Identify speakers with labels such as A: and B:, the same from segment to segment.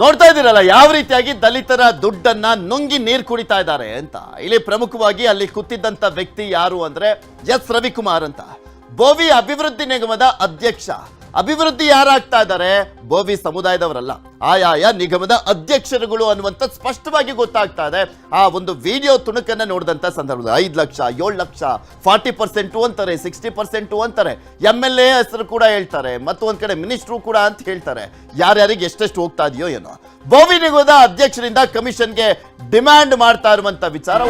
A: ನೋಡ್ತಾ ಇದ್ದೀರಲ್ಲ, ಯಾವ ರೀತಿಯಾಗಿ ದಲಿತರ ದುಡ್ಡನ್ನ ನುಂಗಿ ನೀರು ಕುಡಿತಾ ಇದ್ದಾರೆ ಅಂತ. ಇಲ್ಲಿ ಪ್ರಮುಖವಾಗಿ ಅಲ್ಲಿ ಕೂತಿದ್ದಂತ ವ್ಯಕ್ತಿ ಯಾರು ಅಂದ್ರೆ ಎಸ್. ರವಿಕುಮಾರ್ ಅಂತ. ಬೋವಿ ಅಭಿವೃದ್ಧಿ ನಿಗಮದ ಅಧ್ಯಕ್ಷ. ಅಭಿವೃದ್ಧಿ ಯಾರಾಗ್ತಾ ಇದ್ದಾರೆ? ಬೋವಿ ಸಮುದಾಯದವರಲ್ಲ. ಆಯಾಯ ನಿಗಮದ ಅಧ್ಯಕ್ಷರುಗಳು ಅನ್ನುವಂಥ ಸ್ಪಷ್ಟವಾಗಿ ಗೊತ್ತಾಗ್ತಾ ಇದೆ. ಆ ಒಂದು ವಿಡಿಯೋ ತುಣುಕನ್ನ ನೋಡಿದಂತ ಸಂದರ್ಭದಲ್ಲಿ ಐದು ಲಕ್ಷ, ಏಳು ಲಕ್ಷ, ಫಾರ್ಟಿ ಪರ್ಸೆಂಟು ಅಂತಾರೆ, ಸಿಕ್ಸ್ಟಿ ಪರ್ಸೆಂಟು ಅಂತಾರೆ. ಎಂ ಎಲ್ ಎ ಹೆಸರು ಕೂಡ ಹೇಳ್ತಾರೆ, ಮತ್ತು ಒಂದ್ ಕಡೆ ಮಿನಿಸ್ಟ್ರು ಕೂಡ ಅಂತ ಹೇಳ್ತಾರೆ. ಯಾರ್ಯಾರಿಗೆ ಎಷ್ಟೆಷ್ಟು ಹೋಗ್ತಾ ಇದೆಯೋ ಏನೋ. ಬೋವಿ ನಿಗಮದ ಅಧ್ಯಕ್ಷರಿಂದ ಕಮಿಷನ್ಗೆ ಡಿಮ್ಯಾಂಡ್ ಮಾಡ್ತಾ ಇರುವಂಥ ವಿಚಾರ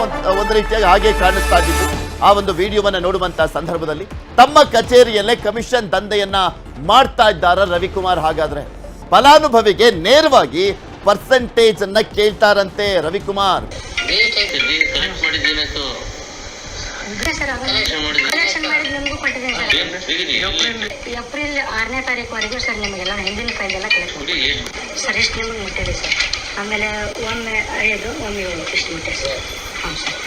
A: ಒಂದ್ ರೀತಿಯಾಗಿ ಹಾಗೆ ಕಾಣಿಸ್ತಾ ಇದ್ದು ಆ ಒಂದು ವಿಡಿಯೋವನ್ನ ನೋಡುವಂತ ಸಂದರ್ಭದಲ್ಲಿ ತಮ್ಮ ಕಚೇರಿಯಲ್ಲೇ ಕಮಿಷನ್ ದಂಧೆಯನ್ನ ಮಾಡ್ತಾ ಇದ್ದಾರ ರವಿಕುಮಾರ್ ಹಾಗಾದ್ರೆ? ಫಲಾನುಭವಿಗೆ ನೇರವಾಗಿ ಪರ್ಸೆಂಟೇಜ್ ಅನ್ನ ಕೇಳ್ತಾರಂತೆ ರವಿಕುಮಾರ್.
B: ಏಪ್ರಿಲ್ ಆರನೇ ತಾರೀಕುವರೆಗೂ ಸರ್ ನಿಮಗೆಲ್ಲ ಹಿಂದಿನ ಫೈಲ್ ಎಲ್ಲ ಸರ್ ಎಷ್ಟು ನಿಮಗೆ ಮುಟ್ಟಿದೆ ಸರ್? ಆಮೇಲೆ ಒಮ್ಮೆ ಐದು ಒಮ್ಮೆ ಏಳು ಇಷ್ಟು ಮುಟ್ಟಿದೆ ಸರ್. ಹಾಂ ಸರ್.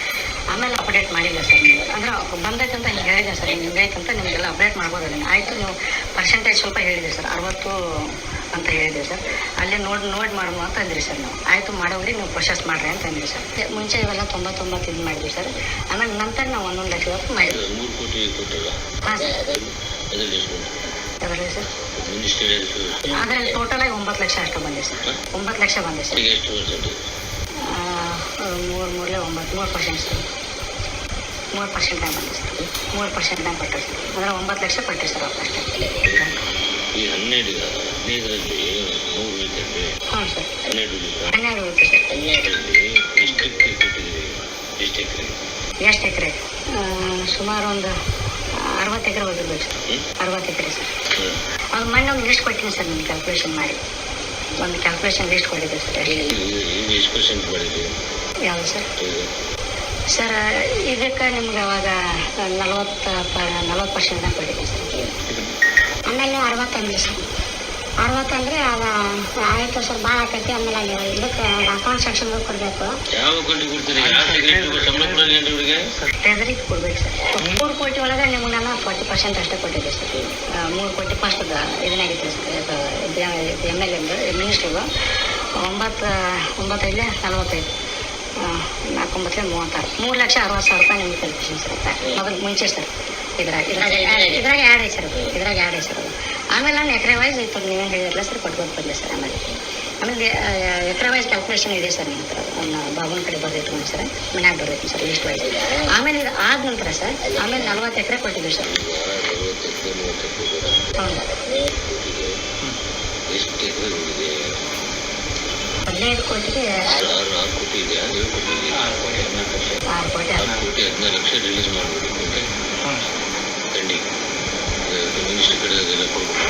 B: ಆಮೇಲೆ ಅಪ್ಡೇಟ್ ಮಾಡಿಲ್ಲ ಸರ್ ನೀವು. ಅಂದ್ರೆ ಬಂದೈತೆ ಅಂತ ಹಿಂಗೆ ಹೇಳಿದೆ ಸರ್ ಹಿಂಗೆ ಹಿಂಗೈತೆ ಅಂತ ನಿಮಗೆಲ್ಲ ಅಪ್ಡೇಟ್ ಮಾಡ್ಬೋದಲ್ಲ ಆಯಿತು ನೀವು ಪರ್ಸೆಂಟೇಜ್ ಸ್ವಲ್ಪ ಹೇಳಿದೆ ಸರ್ ಅರವತ್ತು ಅಂತ ಹೇಳಿದೆ ಸರ್. ಅಲ್ಲಿ ನೋಡಿ ನೋಡಿ ಮಾಡುವ ಅಂತ ಅಂದ್ರಿ ಸರ್ ನಾವು. ಆಯಿತು ಮಾಡೋವ್ರಿ ನೀವು ಪ್ರೊಸೆಸ್ ಮಾಡ್ರಿ ಅಂತ ಅಂದ್ರಿ ಸರ್. ಮುಂಚೆ ಇವೆಲ್ಲ ತೊಂಬತ್ತೊಂಬತ್ತು ಇದು ಮಾಡಿದ್ವಿ ಸರ್. ಆಮೇಲೆ ನಂತರ ನಾವು ಒಂದೊಂದು ಲಕ್ಷ ಹೊತ್ತು ಮಾಡಿದ್ವಿ. ಹಾಂ ಸರ್. ಟೋಟಲ್ ಆಗಿ ಒಂಬತ್ತು ಲಕ್ಷ ಅಷ್ಟು ಬಂದಿದೆ ಸರ್. ಒಂಬತ್ತು ಲಕ್ಷ ಬಂದಿದೆ ಸರ್. ಮೂರು ಮೂರೇ ಒಂಬತ್ತು ಮೂರು ಪರ್ಸೆಂಟ್ ಸರ್ ಮೂರು ಪರ್ಸೆಂಟ್ ಬಂದಿದೆ ಸರ್ ಮೂರು ಪರ್ಸೆಂಟ್ ಕೊಟ್ಟರೆ ಸರ್ ಅಂದರೆ ಒಂಬತ್ತು ಲಕ್ಷ ಕೊಟ್ಟೆ ಸರ್ ಅವ್ರು ಅಷ್ಟೇ.
C: ಈ ಹನ್ನೆರಡು ಹದಿನೈದರಲ್ಲಿ ಮೂರು ಐತಂದ್ರೆ
B: ಹ್ಞೂ ಸರ್.
C: ಹನ್ನೆರಡು
B: ಹನ್ನೆರಡು ಹೋಯ್ತು ಸರ್
C: ಹನ್ನೆರಡರಲ್ಲಿ ಎಷ್ಟು ಎಕರೆ ಎಷ್ಟು ಎಕರೆ?
B: ಎಷ್ಟು ಎಕರೆ? ಸುಮಾರು ಒಂದು ಅರವತ್ತು ಎಕರೆ ಹೋಗಿರ್ಬೇಕು ಸರ್. ಅರವತ್ತು ಎಕರೆ ಸರ್. ಅವ್ರು ಮೊನ್ನೆ ಒಂದು ಲಿಸ್ಟ್ ಕೊಟ್ಟಿನಿ ಸರ್ ನಿಮ್ಗೆ ಕ್ಯಾಲ್ಕುಲೇಷನ್ ಮಾಡಿ. ಒಂದು ಕ್ಯಾಲ್ಕುಲೇಷನ್ ಲಿಸ್ಟ್ ಕೊಟ್ಟಿದ್ದೆ ಸರ್.
C: ಎಷ್ಟು ಪರ್ಸೆಂಟ್ ಮಾಡಿದ್ದೀರಿ
B: ಯಾವುದು ಸರ್ ಇದಕ್ಕೆ ನಿಮ್ಗೆ ಅವಾಗ ನಲ್ವತ್ತು ಪ ನಲ್ವತ್ತು ಪರ್ಸೆಂಟ್ ಕೊಟ್ಟಿದ್ದೆ ಸರ್. ಆಮೇಲೆ ನೀವು ಅರವತ್ತು ಅಂದ್ರಿ ಸರ್. ಅರವತ್ತು ಅಂದರೆ ಅದು ಆಯಿತು ಸರ್ ಭಾಳ ಆಕೈತಿ. ಆಮೇಲೆ ಅಲ್ಲಿ ಇದಕ್ಕೆ ಅಕೌಂಟ್ ಸೆಕ್ಷನ್ಗೆ ಕೊಡಬೇಕು. ಟ್ರೆಜರಿಗೆ ಕೊಡ್ಬೇಕು ಸರ್. ಮೂರು ಕೋಟಿ ಒಳಗೆ ನಿಮ್ಗೆ ನಾನು ಫಾರ್ಟಿ ಪರ್ಸೆಂಟ್ ಅಷ್ಟೇ ಕೊಟ್ಟಿದ್ದೆ ಸರ್. ಮೂರು ಕೋಟಿ ಫಸ್ಟ್ ಇದನ್ನಾಗಿತ್ತು ಸರ್. ಎಂ ಎಲ್ ಎಂದು ಮಿನಿಸ್ಟ್ರಿಗೂ ಒಂಬತ್ತು ಒಂಬತ್ತೈದು ನಲವತ್ತೈದು. ನಾಲ್ಕೊಂಬತ್ತಲೆ ಮೂವತ್ತಾರು ಮೂರು ಲಕ್ಷ ಅರವತ್ತು ಸಾವಿರ ರೂಪಾಯಿ ನಿಮ್ಗೆ ಕಲ್ಪಿಸಿ ಸರ್ ಮೊದಲು ಮುಂಚೆ ಸರ್ ಇದ್ರಾಗ ಇದ್ರಾಗ ಇದ್ರಾಗ ಆ್ಯಡ್ ಐತೆ ಸರ್ ಅದು ಇದ್ರಾಗ ಆ್ಯಡ್ ಐತೆ ಸರ್ ಅದು ಆಮೇಲೆ ನಾನು ಎಕರೆ ವೈಸ್ ಇತ್ತು ನೀವೇನು ಹೇಳಿರಲ್ಲ ಸರ್ ಕೊಟ್ಬೋದು ಬಂದೆ ಸರ್ ಆಮೇಲೆ ಆಮೇಲೆ ಎಕರೆ ವೈಸ್ ಕ್ಯಾಲ್ಕುಲೇಷನ್ ಇದೆ ಸರ್ ನಿಮ್ಮ ಹತ್ರ ನನ್ನ ಬಾಬುನ ಕಡೆ ಬರಬೇಕು ನೋಡಿ ಸರ್ ಮನ್ಯಾಗ ಬರಬೇಕು ಸರ್ ಲಿಸ್ಟ್ ವೈಸ್ ಆಮೇಲೆ ಇದು ಆದ ನಂತರ ಸರ್ ಆಮೇಲೆ ನಲ್ವತ್ತು ಎಕರೆ ಕೊಟ್ಟಿದ್ದೀವಿ ಸರ್
C: ಅರವತ್ತು ಎಕರೆ ಮೂವತ್ತು ಎಕರೆ
B: ಹೌದು
C: ಎಷ್ಟು ಎಕರೆ ಹೋಗಿದೆ
B: ಹದಿನೈದು ಕೋಟಿಗೆ
C: ಆರು ಆರು ಆರು ಕೋಟಿ ಇದೆಯಾ ಏಳು ಕೋಟಿ ಇದೆಯಾ ಆರು ಕೋಟಿ ಹದಿನಾಲ್ಕು ಲಕ್ಷ
B: ಆರು ಕೋಟಿ
C: ಆರು ಕೋಟಿ ಹದಿನಾರು ಲಕ್ಷ ರಿಲೀಸ್ ಮಾಡ್ಬಿಡಿ ಪೆಂಡಿಂಗ್ ಮಿನಿಸ್ಟ್ರಿ ಕಡೆ ಅದೆಲ್ಲ ಕೊಡ್ಬೇಕು